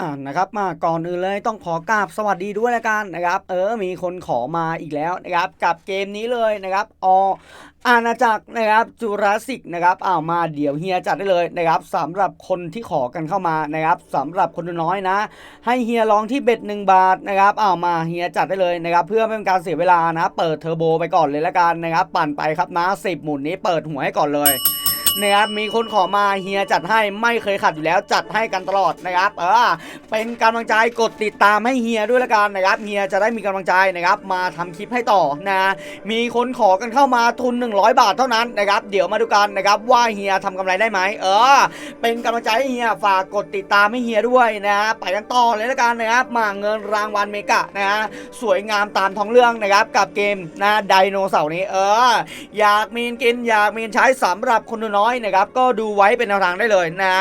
อ่านะครับมาก่อนอื่นเลยต้องขอกราบสวัสดีด้วยละกันนะครับ เออมีคนขอมาอีกแล้วนะครับกับเกมนี้เลยนะครับออาณาจักรนะครับจูราสสิกนะครับอ้าวมาเดี๋ยวเฮียจัดได้เลยนะครับสำหรับคนที่ขอกันเข้ามานะครับสำหรับคนน้อยนะ ให้เฮียลองที่เบ็ดหนึ่งบาทนะครับอ้าวมาเฮียจัดได้เลยนะครับ เพื่อไม่เป็นการเสียเวลานะ เปิดเทอร์โบไปก่อนเลยละกันนะครับ ปั่นไปครับนะสิบหมุนนี้เปิดหัวให้ก่อนเลย นะครับมีคนขอมาเฮียจัดให้ไม่เคยขัดอยู่แล้วจัดให้กันตลอดนะครับเออเป็นกำลังใจกดติดตามให้เฮียด้วยละกันนะครับเฮียจะได้มีกำลังใจนะครับมาทำคลิปให้ต่อนะมีคนขอกันเข้ามาทุน 100 บาทเท่านั้นนะครับเดี๋ยวมาดูกันนะครับว่าเฮียทำกำไรได้ไหมเออ เป็นกำลังใจให้เฮียฝากกดติดตามให้เฮียด้วยนะไปกันต่อเลยละกันนะครับมาเงินรางวัลเมกะนะฮะสวยงามตามท้องเรื่องนะครับกับเกมนะไดโนเสาร์นี้เออ อยากมีนกินอยากมีนใช้สำหรับคนน้อยนะครับก็ดูไว้เป็นแนวทางได้เลยนะ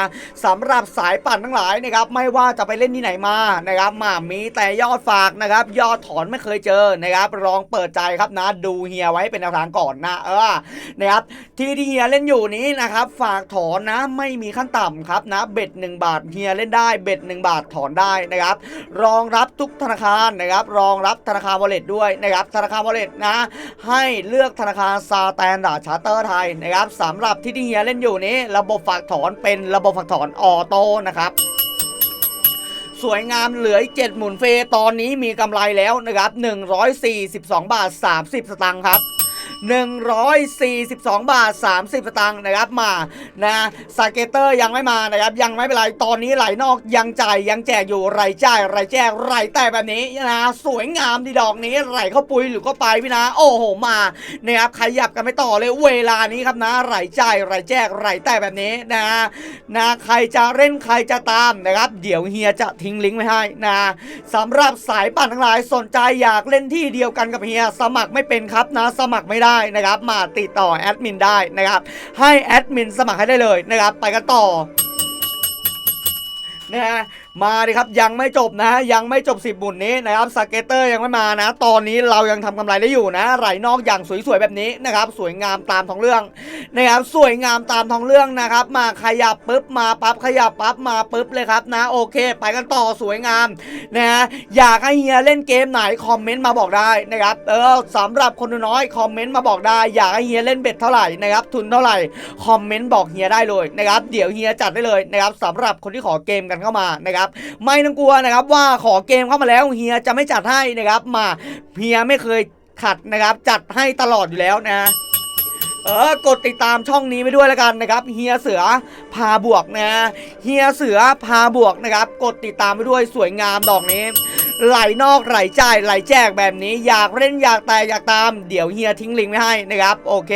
สำหรับสายปั่นทั้งหลายนะครับไม่ว่าจะไปเล่นที่ไหนมานะครับมามีแต่ยอดฝากนะครับยอดถอนไม่เคยเจอนะครับลองเปิดใจครับนะดูเฮียไว้เป็นแนวทางก่อนนะเออนะครับที่ที่เฮียเล่นอยู่นี้นะครับฝากถอนนะไม่มีขั้นต่ำครับนะเบ็ด1 บาทเฮียเล่นได้เบ็ด1 บาทถอนได้นะครับรองรับทุกธนาคารนะครับรองรับธนาคารวอลเล็ตด้วยนะครับธนาคารวอลเล็ตนะให้เลือกธนาคารซาแตนดาร์ชาร์เตอร์ไทยนะครับสำหรับที่ที่เฮียเล่นอยู่นี้ ระบบฝากถอนเป็นระบบฝากถอนออโต้นะครับสวยงามเหลืออีก7หมุนเฟตอนนี้มีกำไรแล้วนะครับ 142 บาท 30 สตางค์ครับ 142 บาท 30 สตางค์นะครับมานะสเกตเตอร์ยังไม่มานะครับยังไม่เป็นไรตอนนี้ไหลนอกยังจ่ายยังแจกอยู่ไหลจ่ายไหลแจกไหลแต่แบบนี้นะสวยงามดีดอกนี้ไหลเข้าปุยหรือก็ไปพี่นะ โอ้โหมานะครับขยับกันไม่ต่อเลยเวลานี้ครับนะไหลจ่ายไหลแจกไหลแต่แบบนี้นะนะใครจะเล่นใครจะตามนะครับเดี๋ยวเฮียจะทิ้งลิงก์ไว้ให้นะสำหรับสายปั่นทั้งหลายสนใจอยากเล่นที่เดียวกันกับเฮียสมัครไม่เป็นครับนะสมัครไม่ได้ได้นะครับ มาติดต่อแอดมินได้นะครับ ให้แอดมินสมัครให้ได้เลยนะครับ ไปกันต่อนะฮะ มาดิครับยังไม่จบนะ ยังไม่จบ 10บุญนี้นะครับสเกตเตอร์ยังไม่มานะ ตอนนี้เรายังทำกำไรได้อยู่นะ ไหลนอกอย่างสวยๆแบบนี้นะครับ สวยงามตามท้องเรื่องนะครับสวยงามตามท้องเรื่องนะครับ มาขยับปุ๊บมาปั๊บขยับปั๊บมาปุ๊บเลยครับนะโอเค ไปกันต่อสวยงามนะฮะอยากให้เฮียเล่นเกมไหนคอมเมนต์มาบอกได้นะครับเออสำหรับคนน้อยคอมเมนต์มาบอกได้ อยากให้เฮียเล่นเบ็ดเท่าไหร่นะครับทุนเท่าไหร่คอมเมนต์บอกเฮียได้เลยนะครับเดี๋ยวเฮียจัดได้เลยนะครับสำหรับคนที่ขอเกมกันเข้ามานะครับนะครับไม่ต้องกลัวนะครับว่าขอเกมเข้ามาแล้วเฮียจะไม่จัดให้นะครับมาเฮียไม่เคยขัดนะครับ จัดให้ตลอดอยู่แล้วนะเออกดติดตามช่องนี้ไปด้วยแล้วกันนะครับเฮียเสือพาบวกนะเฮียเสือพาบวกนะครับ กดติดตามไปด้วยสวยงามดอกนี้ ไหลนอกไหลจ่ายไหลแจกแบบนี้ อยากเล่นอยากแต่อยากตาม เดี๋ยวเฮียทิ้งลิงก์ไว้ให้นะครับ โอเค